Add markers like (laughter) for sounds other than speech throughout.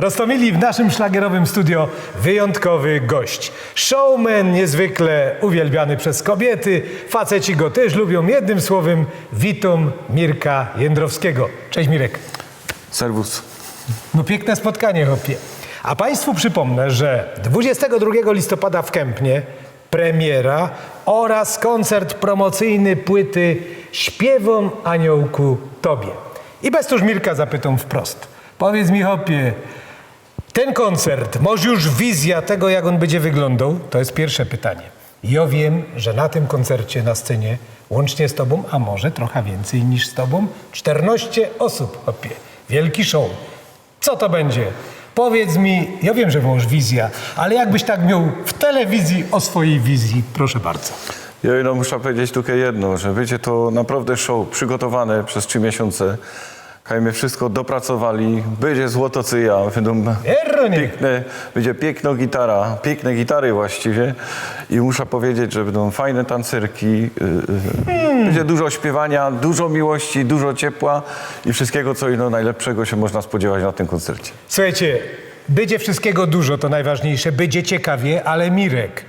Roztomili w naszym szlagierowym studio wyjątkowy gość. Showman niezwykle uwielbiany przez kobiety. Faceci go też lubią. Jednym słowem, witam Mirka Jędrowskiego. Cześć Mirek. Serwus. No piękne spotkanie, chłopie. A Państwu przypomnę, że 22 listopada w Kępnie premiera oraz koncert promocyjny płyty Śpiewom Aniołku Tobie. I bez tuż Mirka zapytam wprost. Powiedz mi, chłopie, ten koncert, może już wizja tego, jak on będzie wyglądał? To jest pierwsze pytanie. Ja wiem, że na tym koncercie na scenie, łącznie z tobą, a może trochę więcej niż z tobą, 14 osób, chłopie. Wielki show. Co to będzie? Powiedz mi, ja wiem, że masz wizja, ale jakbyś tak miał w telewizji o swojej wizji, proszę bardzo. Ja no, muszę powiedzieć tylko jedno, że będzie to naprawdę show przygotowane przez trzy miesiące. Kajmy wszystko dopracowali, będzie złoto co ja, będą piękne, będzie piękna gitara, piękne gitary właściwie. I muszę powiedzieć, że będą fajne tancerki, yy, yy, będzie dużo śpiewania, dużo miłości, dużo ciepła i wszystkiego, co inno najlepszego się można spodziewać na tym koncercie. Słuchajcie, będzie wszystkiego dużo, to najważniejsze, będzie ciekawie, ale Mirek,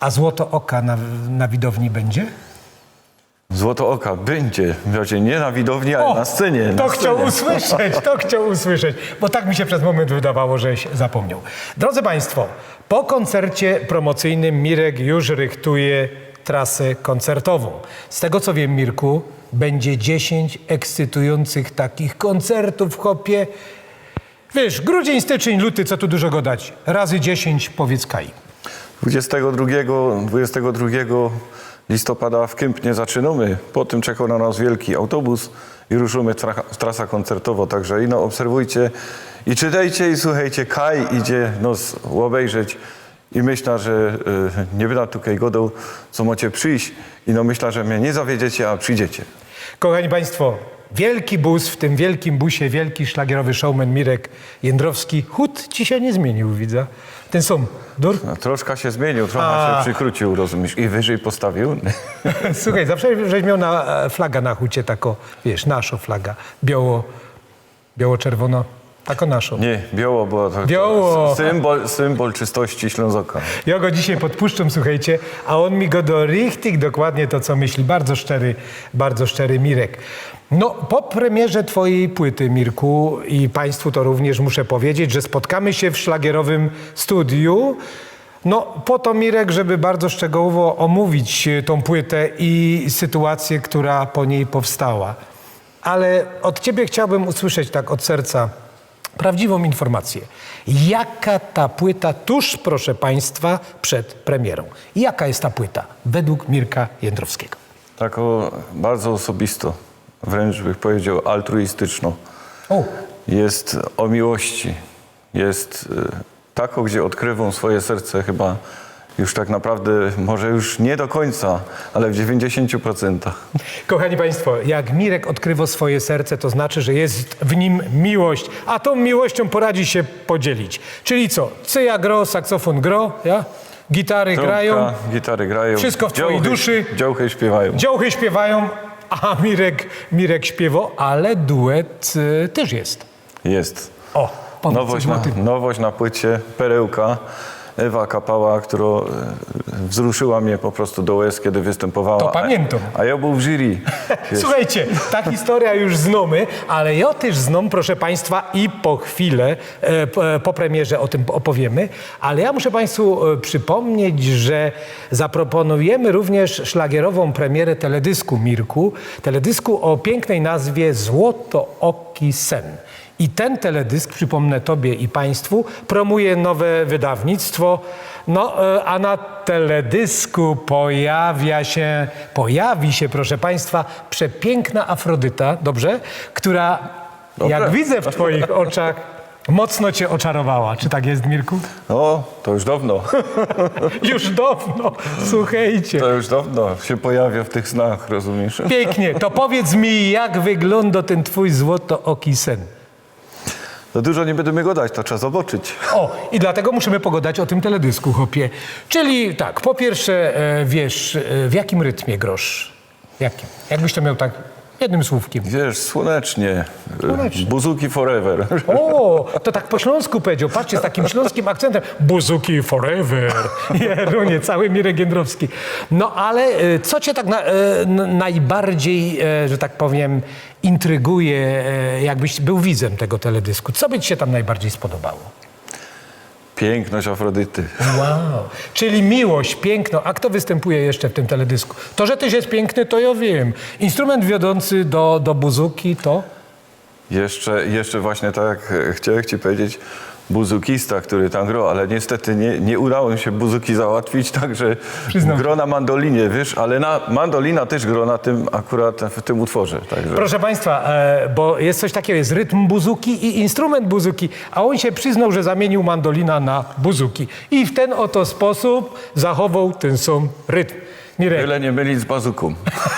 a złoto oka na, na widowni będzie? Złoto oka będzie, wiecie, nie na widowni, ale na scenie. To na chciał scenie. usłyszeć, to chciał usłyszeć, bo tak mi się przez moment wydawało, żeś zapomniał. Drodzy Państwo, po koncercie promocyjnym Mirek już rychtuje trasę koncertową. Z tego co wiem, Mirku, będzie 10 ekscytujących takich koncertów w Hopie. Wiesz, grudzień, styczeń, luty, co tu dużo gadać. Razy 10, powiedz Kai. 22, 22 listopada w Kępnie zaczynamy. Potem czekał na nas wielki autobus i ruszymy tra trasa koncertowa. Także ino obserwujcie i czytajcie i słuchajcie. Kaj idzie nos obejrzeć i myślę, że y, nie będę tutaj godał, co macie przyjść. I no myślę, że mnie nie zawiedziecie, a przyjdziecie. Kochani Państwo, wielki bus, w tym wielkim busie wielki szlagierowy showman Mirek Jędrowski. Chód ci się nie zmienił, widzę. Ten sam, dur? No, troszkę się zmienił, trochę A. się przykrócił, rozumiesz, i wyżej postawił. (laughs) Słuchaj, zawsze żeś miał na, e, flaga na hucie, tako, wiesz, nasza flaga, biało, biało-czerwono, tako naszą. Nie, biało, bo to, Biało. symbol, symbol czystości Ślązoka. Ja go dzisiaj podpuszczam, słuchajcie, a on mi go do richtig dokładnie to, co myśli. Bardzo szczery, bardzo szczery Mirek. No, po premierze twojej płyty, Mirku, i państwu to również muszę powiedzieć, że spotkamy się w szlagierowym studiu. No, po to, Mirek, żeby bardzo szczegółowo omówić tą płytę i sytuację, która po niej powstała. Ale od ciebie chciałbym usłyszeć tak od serca prawdziwą informację. Jaka ta płyta tuż, proszę Państwa, przed premierą? Jaka jest ta płyta według Mirka Jędrowskiego? Tak o, bardzo osobisto, wręcz bych powiedział altruistyczną. O, Jest o miłości. Jest y, taką, gdzie odkrywam swoje serce chyba już tak naprawdę, może już nie do końca, ale w 90%. kochani Państwo, jak Mirek odkrywa swoje serce, to znaczy, że jest w nim miłość, a tą miłością poradzi się podzielić. Czyli co? Cyja gro, saksofon gro, ja? gitary grają, Trąbka, gitary grają. Wszystko w twojej działchy- duszy. Działchy śpiewają. działchy śpiewają, a Mirek, Mirek śpiewa, ale duet y, też jest. Jest. O, powiedz Nowość coś o na, tym. nowość na płycie, perełka. Ewa Kapała, która e, wzruszyła mnie po prostu do łez, kiedy występowała. To pamiętam. A, a ja był w jury. (laughs) Słuchajcie, ta historia już znamy, ale ja też znam, proszę Państwa, i po chwilę, e, po- po premierze o tym opowiemy, ale ja muszę Państwu e, przypomnieć, że zaproponujemy również szlagierową premierę teledysku Mirku, teledysku o pięknej nazwie Złoto Oki Sen. I ten teledysk, przypomnę Tobie i Państwu, promuje nowe wydawnictwo. No, e, a na teledysku pojawia się, pojawi się, proszę Państwa, przepiękna Afrodyta, dobrze? Która, jak widzę w Twoich oczach, mocno Cię oczarowała. Czy tak jest, Mirku? O, to już dawno. (laughs) Już dawno, słuchajcie. To już dawno się pojawia w tych snach, rozumiesz? Pięknie. To powiedz mi, jak wygląda ten Twój złoto-oki sen? To dużo nie będziemy go dać, to trzeba zobaczyć. O, i dlatego musimy pogadać o tym teledysku, chopie. Czyli tak, po pierwsze, e, wiesz, e, w jakim rytmie grosz? Jakim? Jakbyś to miał tak Jednym słówkiem. Wiesz, słonecznie. Słonecznie. Buzuki forever. O, to tak po śląsku powiedział. Patrzcie, z takim śląskim akcentem. Buzuki forever. (laughs) Jerunie, cały Mirek Jędrowski. No ale e, co cię tak na, n- najbardziej, e, że tak powiem, intryguje, jakbyś był widzem tego teledysku? Co by ci się tam najbardziej spodobało? Piękność Afrodyty. Wow. Czyli miłość, piękno. A kto występuje jeszcze w tym teledysku? To, że tyś jest piękny, to ja wiem. Instrument wiodący do, do buzuki to? Jeszcze, jeszcze właśnie tak e, chciałem ci powiedzieć, buzukista, który tam grał, ale niestety nie, nie udało mi się buzuki załatwić, także Przyznam. gro na mandolinie, wiesz, ale na, mandolina też gro na tym akurat w tym utworze. Także. Proszę Państwa, e, bo jest coś takiego, jest rytm buzuki i instrument buzuki, a on się przyznał, że zamienił mandolina na buzuki. I w ten oto sposób zachował ten sam rytm. Mirek, Byle nie mylić z bazuką.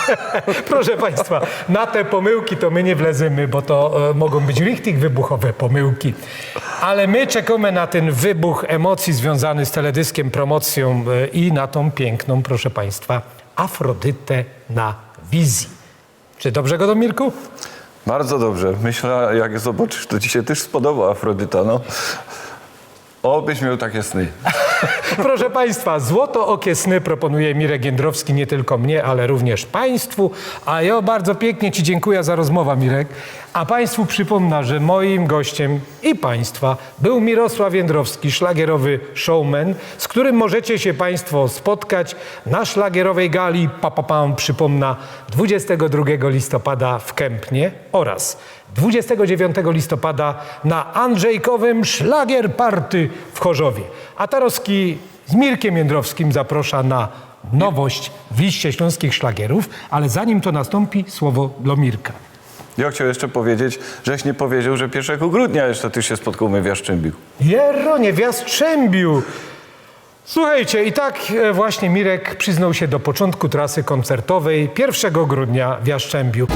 (laughs) proszę Państwa, na te pomyłki to my nie wlezymy, bo to e, mogą być richtig wybuchowe pomyłki. Ale my czekamy na ten wybuch emocji związany z teledyskiem, promocją e, i na tą piękną, proszę Państwa, Afrodytę na wizji. Czy dobrze go do Mirku? Bardzo dobrze. Myślę, jak zobaczysz, to ci się też spodoba Afrodyta, no. Obyś miał takie sny. (laughs) Proszę Państwa, złoto okie sny proponuje Mirek Jędrowski nie tylko mnie, ale również Państwu. A ja bardzo pięknie Ci dziękuję za rozmowę, Mirek. A Państwu przypomnę, że moim gościem i Państwa był Mirosław Jędrowski, szlagierowy showman, z którym możecie się Państwo spotkać na szlagierowej gali, pa, pa, pam, przypomnę, 22 listopada w Kępnie oraz 29 listopada na Andrzejkowym Szlagier Party w Chorzowie. A Tarowski z Mirkiem Jędrowskim zaprasza na nowość w liście śląskich szlagierów, ale zanim to nastąpi, słowo dla Mirka. Ja chciałem jeszcze powiedzieć, żeś nie powiedział, że 1 grudnia jeszcze ty się spotkamy w Jaszczębiu. Jeronie, w Jastrzębiu! Słuchajcie, i tak e, właśnie Mirek przyznał się do początku trasy koncertowej 1 grudnia w Jastrzębiu.